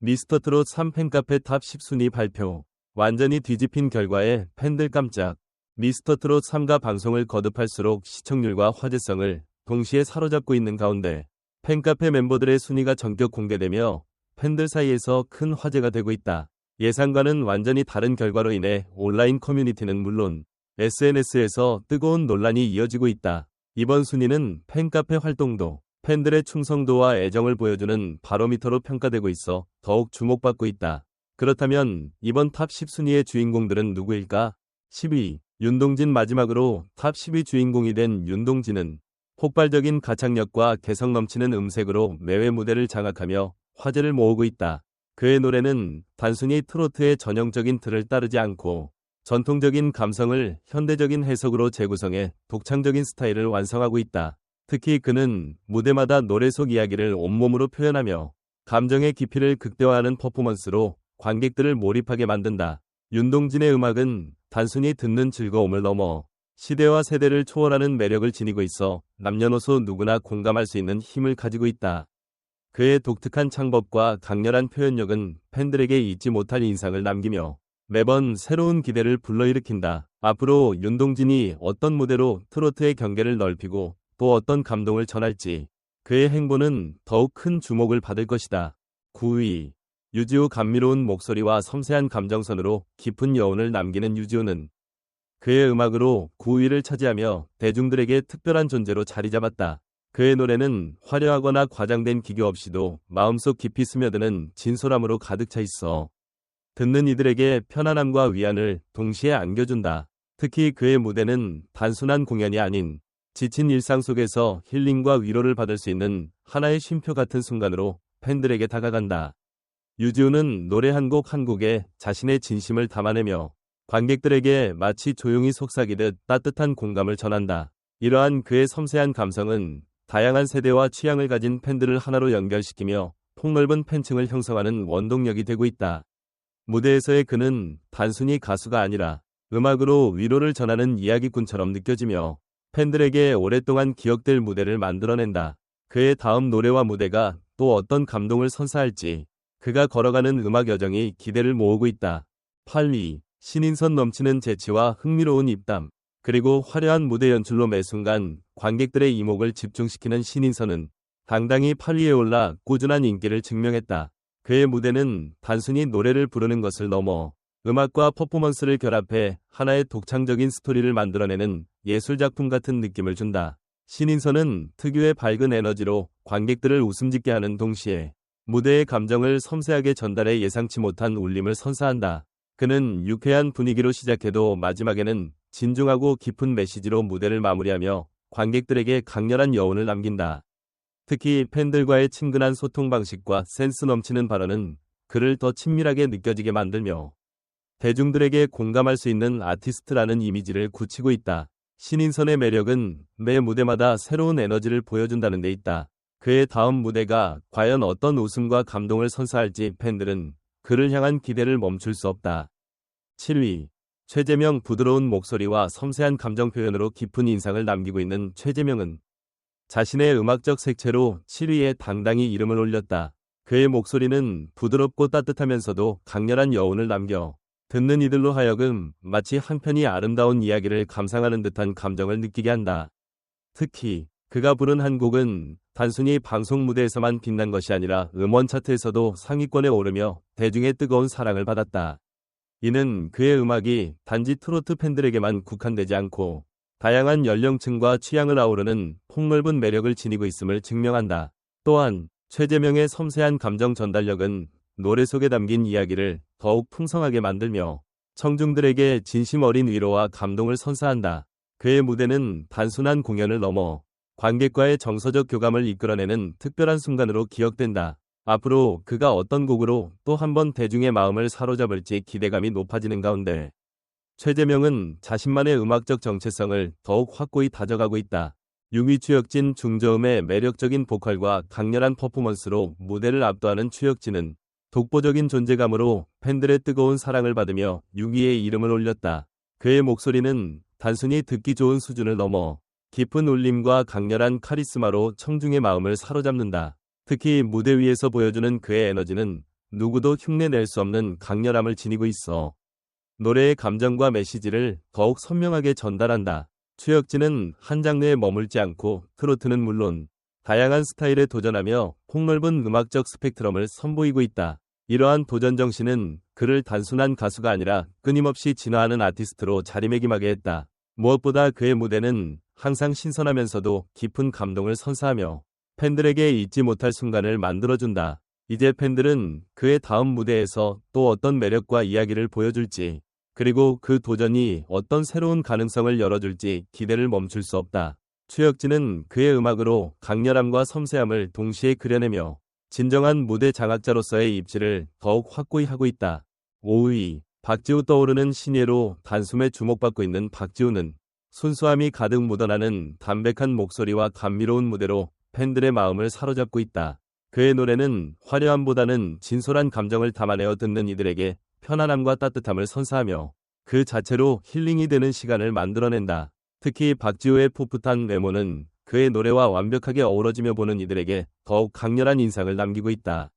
미스터 트롯 3 팬 카페 탑 10순위 발표. 완전히 뒤집힌 결과에 팬들 깜짝. 미스터 트롯 3가 방송을 거듭할수록 시청률과 화제성을 동시에 사로잡고 있는 가운데 팬카페 멤버들의 순위가 전격 공개되며 팬들 사이에서 큰 화제가 되고 있다. 예상과는 완전히 다른 결과로 인해 온라인 커뮤니티는 물론 SNS에서 뜨거운 논란이 이어지고 있다. 이번 순위는 팬카페 활동도 팬들의 충성도와 애정을 보여주는 바로미터로 평가되고 있어 더욱 주목받고 있다. 그렇다면 이번 탑 10순위의 주인공들은 누구일까? 10위 윤동진 마지막으로 탑 10위 주인공이 된 윤동진은 폭발적인 가창력과 개성 넘치는 음색으로 매회 무대를 장악하며 화제를 모으고 있다. 그의 노래는 단순히 트로트의 전형적인 틀을 따르지 않고 전통적인 감성을 현대적인 해석으로 재구성해 독창적인 스타일을 완성하고 있다. 특히 그는 무대마다 노래 속 이야기를 온몸으로 표현하며 감정의 깊이를 극대화하는 퍼포먼스로 관객들을 몰입하게 만든다. 윤동진의 음악은 단순히 듣는 즐거움을 넘어 시대와 세대를 초월하는 매력을 지니고 있어 남녀노소 누구나 공감할 수 있는 힘을 가지고 있다. 그의 독특한 창법과 강렬한 표현력은 팬들에게 잊지 못할 인상을 남기며 매번 새로운 기대를 불러일으킨다. 앞으로 윤동진이 어떤 무대로 트로트의 경계를 넓히고 또 어떤 감동을 전할지 그의 행보는 더욱 큰 주목을 받을 것이다. 9위 유지우 감미로운 목소리와 섬세한 감정선으로 깊은 여운을 남기는 유지우는 그의 음악으로 9위를 차지하며 대중들에게 특별한 존재로 자리 잡았다. 그의 노래는 화려하거나 과장된 기교 없이도 마음속 깊이 스며드는 진솔함으로 가득 차 있어 듣는 이들에게 편안함과 위안을 동시에 안겨준다. 특히 그의 무대는 단순한 공연이 아닌 지친 일상 속에서 힐링과 위로를 받을 수 있는 하나의 쉼표 같은 순간으로 팬들에게 다가간다. 유지우는 노래 한 곡 한 곡에 자신의 진심을 담아내며 관객들에게 마치 조용히 속삭이듯 따뜻한 공감을 전한다. 이러한 그의 섬세한 감성은 다양한 세대와 취향을 가진 팬들을 하나로 연결시키며 폭넓은 팬층을 형성하는 원동력이 되고 있다. 무대에서의 그는 단순히 가수가 아니라 음악으로 위로를 전하는 이야기꾼처럼 느껴지며 팬들에게 오랫동안 기억될 무대를 만들어낸다. 그의 다음 노래와 무대가 또 어떤 감동을 선사할지 그가 걸어가는 음악 여정이 기대를 모으고 있다. 8위 신인선 넘치는 재치와 흥미로운 입담 그리고 화려한 무대 연출로 매 순간 관객들의 이목을 집중시키는 신인선은 당당히 8위에 올라 꾸준한 인기를 증명했다. 그의 무대는 단순히 노래를 부르는 것을 넘어 음악과 퍼포먼스를 결합해 하나의 독창적인 스토리를 만들어내는 예술작품 같은 느낌을 준다. 신인선은 특유의 밝은 에너지로 관객들을 웃음짓게 하는 동시에 무대의 감정을 섬세하게 전달해 예상치 못한 울림을 선사한다. 그는 유쾌한 분위기로 시작해도 마지막에는 진중하고 깊은 메시지로 무대를 마무리하며 관객들에게 강렬한 여운을 남긴다. 특히 팬들과의 친근한 소통 방식과 센스 넘치는 발언은 그를 더 친밀하게 느껴지게 만들며 대중들에게 공감할 수 있는 아티스트라는 이미지를 굳히고 있다. 신인선의 매력은 매 무대마다 새로운 에너지를 보여준다는 데 있다. 그의 다음 무대가 과연 어떤 웃음과 감동을 선사할지 팬들은 그를 향한 기대를 멈출 수 없다. 7위 최재명 부드러운 목소리와 섬세한 감정 표현으로 깊은 인상을 남기고 있는 최재명은 자신의 음악적 색채로 7위에 당당히 이름을 올렸다. 그의 목소리는 부드럽고 따뜻하면서도 강렬한 여운을 남겨 듣는 이들로 하여금 마치 한편이 아름다운 이야기를 감상하는 듯한 감정을 느끼게 한다. 특히 그가 부른 한 곡은 단순히 방송 무대에서만 빛난 것이 아니라 음원 차트에서도 상위권에 오르며 대중의 뜨거운 사랑을 받았다. 이는 그의 음악이 단지 트로트 팬들에게만 국한되지 않고 다양한 연령층과 취향을 아우르는 폭넓은 매력을 지니고 있음을 증명한다. 또한 최재명의 섬세한 감정 전달력은 노래 속에 담긴 이야기를 더욱 풍성하게 만들며 청중들에게 진심 어린 위로와 감동을 선사한다. 그의 무대는 단순한 공연을 넘어 관객과의 정서적 교감을 이끌어내는 특별한 순간으로 기억된다. 앞으로 그가 어떤 곡으로 또 한 번 대중의 마음을 사로잡을지 기대감이 높아지는 가운데 최재명은 자신만의 음악적 정체성을 더욱 확고히 다져가고 있다. 융위 추혁진 중저음의 매력적인 보컬과 강렬한 퍼포먼스로 무대를 압도하는 추혁진은 독보적인 존재감으로 팬들의 뜨거운 사랑을 받으며 6위의 이름을 올렸다. 그의 목소리는 단순히 듣기 좋은 수준을 넘어 깊은 울림과 강렬한 카리스마로 청중의 마음을 사로잡는다. 특히 무대 위에서 보여주는 그의 에너지는 누구도 흉내낼 수 없는 강렬함을 지니고 있어. 노래의 감정과 메시지를 더욱 선명하게 전달한다. 최혁진은 한 장르에 머물지 않고 트로트는 물론 다양한 스타일에 도전하며 폭넓은 음악적 스펙트럼을 선보이고 있다. 이러한 도전 정신은 그를 단순한 가수가 아니라 끊임없이 진화하는 아티스트로 자리매김하게 했다. 무엇보다 그의 무대는 항상 신선하면서도 깊은 감동을 선사하며 팬들에게 잊지 못할 순간을 만들어준다. 이제 팬들은 그의 다음 무대에서 또 어떤 매력과 이야기를 보여줄지, 그리고 그 도전이 어떤 새로운 가능성을 열어줄지 기대를 멈출 수 없다. 최혁진은 그의 음악으로 강렬함과 섬세함을 동시에 그려내며 진정한 무대 장악자로서의 입지를 더욱 확고히 하고 있다. 5위 박지우 떠오르는 신예로 단숨에 주목받고 있는 박지우는 순수함이 가득 묻어나는 담백한 목소리와 감미로운 무대로 팬들의 마음을 사로잡고 있다. 그의 노래는 화려함보다는 진솔한 감정을 담아내어 듣는 이들에게 편안함과 따뜻함을 선사하며 그 자체로 힐링이 되는 시간을 만들어낸다. 특히 박지우의 풋풋한 외모는 그의 노래와 완벽하게 어우러지며 보는 이들에게 더욱 강렬한 인상을 남기고 있다.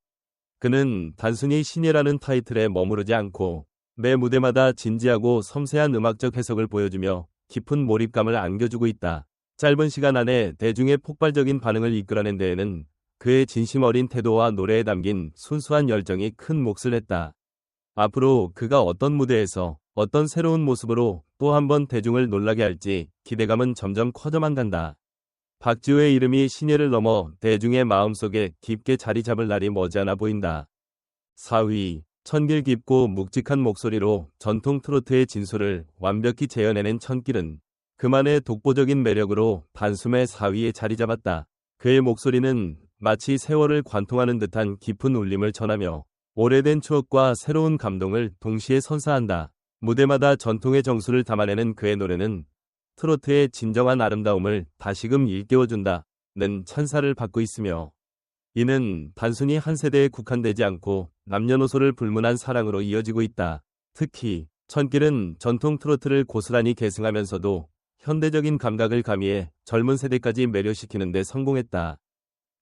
그는 단순히 신예라는 타이틀에 머무르지 않고 매 무대마다 진지하고 섬세한 음악적 해석을 보여주며 깊은 몰입감을 안겨주고 있다. 짧은 시간 안에 대중의 폭발적인 반응을 이끌어낸 데에는 그의 진심 어린 태도와 노래에 담긴 순수한 열정이 큰 몫을 했다. 앞으로 그가 어떤 무대에서 어떤 새로운 모습으로 또 한 번 대중을 놀라게 할지 기대감은 점점 커져만 간다. 박지우의 이름이 신예를 넘어 대중의 마음속에 깊게 자리 잡을 날이 머지않아 보인다. 4위 천길 깊고 묵직한 목소리로 전통 트로트의 진수를 완벽히 재현해낸 천길은 그만의 독보적인 매력으로 단숨에 4위에 자리 잡았다. 그의 목소리는 마치 세월을 관통하는 듯한 깊은 울림을 전하며 오래된 추억과 새로운 감동을 동시에 선사한다. 무대마다 전통의 정수를 담아내는 그의 노래는 트로트의 진정한 아름다움을 다시금 일깨워준다. 는 찬사를 받고 있으며 이는 단순히 한 세대에 국한되지 않고 남녀노소를 불문한 사랑으로 이어지고 있다. 특히 천길은 전통 트로트를 고스란히 계승하면서도 현대적인 감각을 가미해 젊은 세대까지 매료시키는 데 성공했다.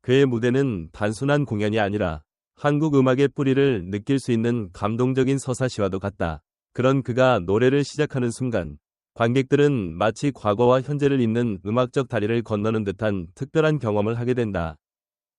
그의 무대는 단순한 공연이 아니라 한국 음악의 뿌리를 느낄 수 있는 감동적인 서사시와도 같다. 그런 그가 노래를 시작하는 순간 관객들은 마치 과거와 현재를 잇는 음악적 다리를 건너는 듯한 특별한 경험을 하게 된다.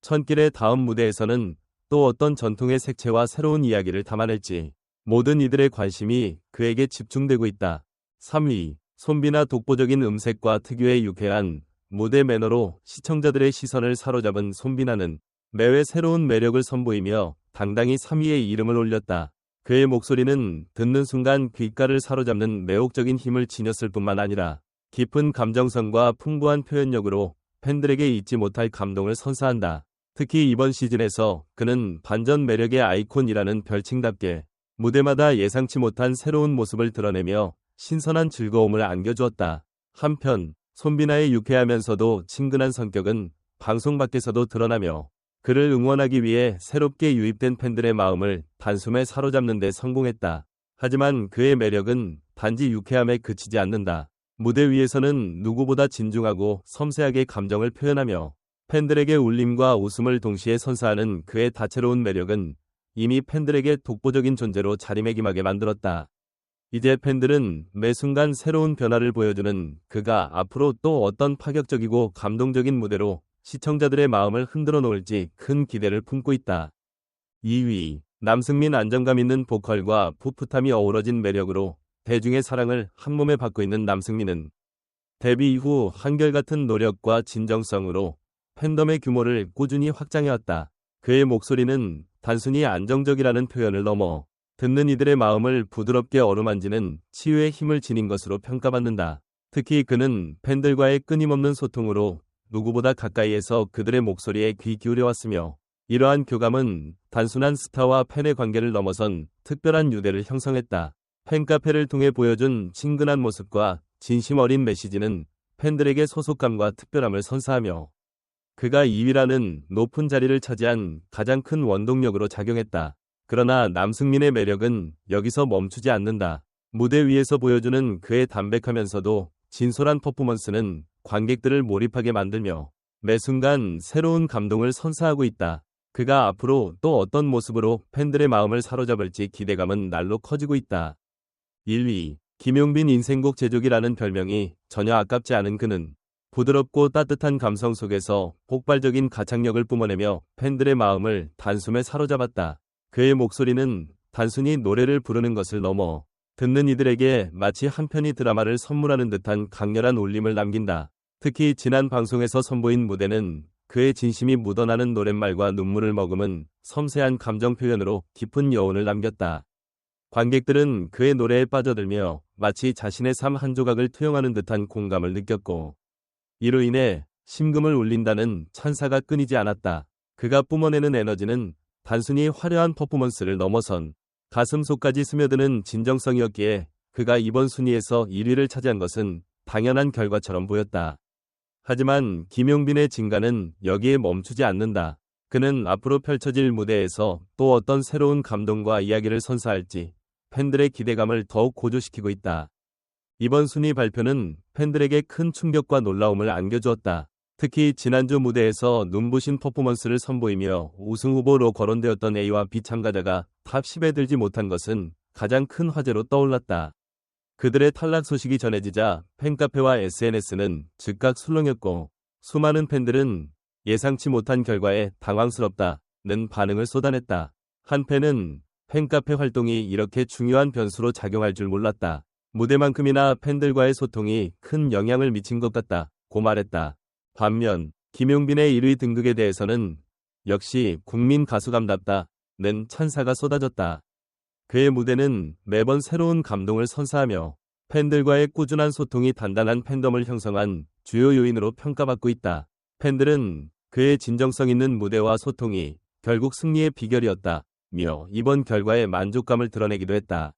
천길의 다음 무대에서는 또 어떤 전통의 색채와 새로운 이야기를 담아낼지 모든 이들의 관심이 그에게 집중되고 있다. 3위 손비나 독보적인 음색과 특유의 유쾌한 무대 매너로 시청자들의 시선을 사로잡은 손비나는 매회 새로운 매력을 선보이며 당당히 3위의 이름을 올렸다. 그의 목소리는 듣는 순간 귓가를 사로잡는 매혹적인 힘을 지녔을 뿐만 아니라 깊은 감정성과 풍부한 표현력으로 팬들에게 잊지 못할 감동을 선사한다. 특히 이번 시즌에서 그는 반전 매력의 아이콘이라는 별칭답게 무대마다 예상치 못한 새로운 모습을 드러내며 신선한 즐거움을 안겨주었다. 한편 손비나의 유쾌하면서도 친근한 성격은 방송 밖에서도 드러나며 그를 응원하기 위해 새롭게 유입된 팬들의 마음을 단숨에 사로잡는 데 성공했다. 하지만 그의 매력은 단지 유쾌함에 그치지 않는다. 무대 위에서는 누구보다 진중하고 섬세하게 감정을 표현하며 팬들에게 울림과 웃음을 동시에 선사하는 그의 다채로운 매력은 이미 팬들에게 독보적인 존재로 자리매김하게 만들었다. 이제 팬들은 매 순간 새로운 변화를 보여주는 그가 앞으로 또 어떤 파격적이고 감동적인 무대로 시청자들의 마음을 흔들어 놓을지 큰 기대를 품고 있다. 2위 남승민 안정감 있는 보컬과 풋풋함이 어우러진 매력으로 대중의 사랑을 한몸에 받고 있는 남승민은 데뷔 이후 한결같은 노력과 진정성으로 팬덤의 규모를 꾸준히 확장해왔다. 그의 목소리는 단순히 안정적이라는 표현을 넘어 듣는 이들의 마음을 부드럽게 어루만지는 치유의 힘을 지닌 것으로 평가받는다. 특히 그는 팬들과의 끊임없는 소통으로 누구보다 가까이에서 그들의 목소리에 귀 기울여왔으며 이러한 교감은 단순한 스타와 팬의 관계를 넘어선 특별한 유대를 형성했다. 팬카페를 통해 보여준 친근한 모습과 진심 어린 메시지는 팬들에게 소속감과 특별함을 선사하며 그가 2위라는 높은 자리를 차지한 가장 큰 원동력으로 작용했다. 그러나 남승민의 매력은 여기서 멈추지 않는다. 무대 위에서 보여주는 그의 담백하면서도 진솔한 퍼포먼스는 관객들을 몰입하게 만들며 매 순간 새로운 감동을 선사하고 있다. 그가 앞으로 또 어떤 모습으로 팬들의 마음을 사로잡을지 기대감은 날로 커지고 있다. 1위 김용빈 인생곡 제조기라는 별명이 전혀 아깝지 않은 그는 부드럽고 따뜻한 감성 속에서 폭발적인 가창력을 뿜어내며 팬들의 마음을 단숨에 사로잡았다. 그의 목소리는 단순히 노래를 부르는 것을 넘어 듣는 이들에게 마치 한 편의 드라마를 선물하는 듯한 강렬한 울림을 남긴다. 특히 지난 방송에서 선보인 무대는 그의 진심이 묻어나는 노랫말과 눈물을 머금은 섬세한 감정 표현으로 깊은 여운을 남겼다. 관객들은 그의 노래에 빠져들며 마치 자신의 삶 한 조각을 투영하는 듯한 공감을 느꼈고 이로 인해 심금을 울린다는 찬사가 끊이지 않았다. 그가 뿜어내는 에너지는 단순히 화려한 퍼포먼스를 넘어선 가슴속까지 스며드는 진정성이었기에 그가 이번 순위에서 1위를 차지한 것은 당연한 결과처럼 보였다. 하지만 김용빈의 진가는 여기에 멈추지 않는다. 그는 앞으로 펼쳐질 무대에서 또 어떤 새로운 감동과 이야기를 선사할지 팬들의 기대감을 더욱 고조시키고 있다. 이번 순위 발표는 팬들에게 큰 충격과 놀라움을 안겨주었다. 특히 지난주 무대에서 눈부신 퍼포먼스를 선보이며 우승 후보로 거론되었던 A와 B 참가자가 탑 10에 들지 못한 것은 가장 큰 화제로 떠올랐다. 그들의 탈락 소식이 전해지자 팬카페와 SNS는 즉각 술렁였고 수많은 팬들은 예상치 못한 결과에 당황스럽다는 반응을 쏟아냈다. 한 팬은 팬카페 활동이 이렇게 중요한 변수로 작용할 줄 몰랐다. 무대만큼이나 팬들과의 소통이 큰 영향을 미친 것 같다 고 말했다. 반면 김용빈의 1위 등극에 대해서는 역시 국민 가수감답다 는 찬사가 쏟아졌다. 그의 무대는 매번 새로운 감동을 선사하며 팬들과의 꾸준한 소통이 단단한 팬덤을 형성한 주요 요인으로 평가받고 있다. 팬들은 그의 진정성 있는 무대와 소통이 결국 승리의 비결이었다. 며 이번 결과에 만족감을 드러내기도 했다.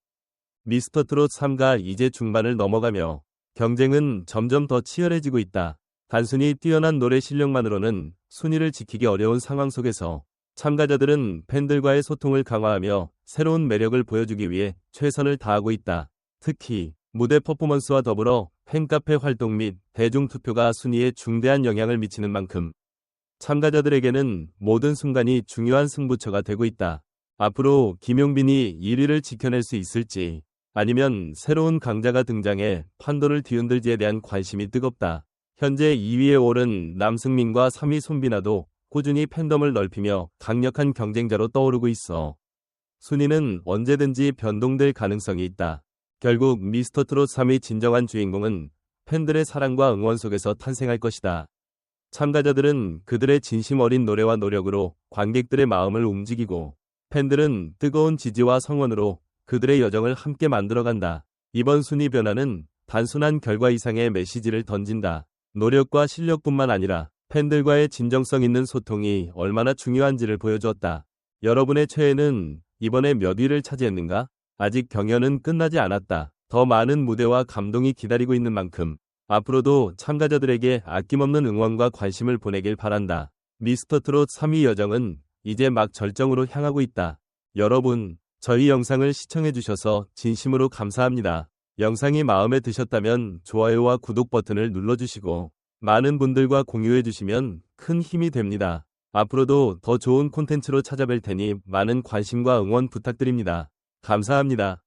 미스터 트롯 3가 이제 중반을 넘어가며 경쟁은 점점 더 치열해지고 있다. 단순히 뛰어난 노래 실력만으로는 순위를 지키기 어려운 상황 속에서 참가자들은 팬들과의 소통을 강화하며 새로운 매력을 보여주기 위해 최선을 다하고 있다. 특히 무대 퍼포먼스와 더불어 팬카페 활동 및 대중투표가 순위에 중대한 영향을 미치는 만큼 참가자들에게는 모든 순간이 중요한 승부처가 되고 있다. 앞으로 김용빈이 1위를 지켜낼 수 있을지 아니면 새로운 강자가 등장해 판도를 뒤흔들지에 대한 관심이 뜨겁다. 현재 2위에 오른 남승민과 3위 손비나도 꾸준히 팬덤을 넓히며 강력한 경쟁자로 떠오르고 있어. 순위는 언제든지 변동될 가능성이 있다. 결국 미스터트롯 3위 진정한 주인공은 팬들의 사랑과 응원 속에서 탄생할 것이다. 참가자들은 그들의 진심 어린 노래와 노력으로 관객들의 마음을 움직이고 팬들은 뜨거운 지지와 성원으로 그들의 여정을 함께 만들어간다. 이번 순위 변화는 단순한 결과 이상의 메시지를 던진다. 노력과 실력뿐만 아니라 팬들과의 진정성 있는 소통이 얼마나 중요한지를 보여주었다. 여러분의 최애는 이번에 몇 위를 차지했는가? 아직 경연은 끝나지 않았다. 더 많은 무대와 감동이 기다리고 있는 만큼 앞으로도 참가자들에게 아낌없는 응원과 관심을 보내길 바란다. 미스터 트롯 3위 여정은 이제 막 절정으로 향하고 있다. 여러분, 저희 영상을 시청해주셔서 진심으로 감사합니다. 영상이 마음에 드셨다면 좋아요와 구독 버튼을 눌러주시고 많은 분들과 공유해 주시면 큰 힘이 됩니다. 앞으로도 더 좋은 콘텐츠로 찾아뵐 테니 많은 관심과 응원 부탁드립니다. 감사합니다.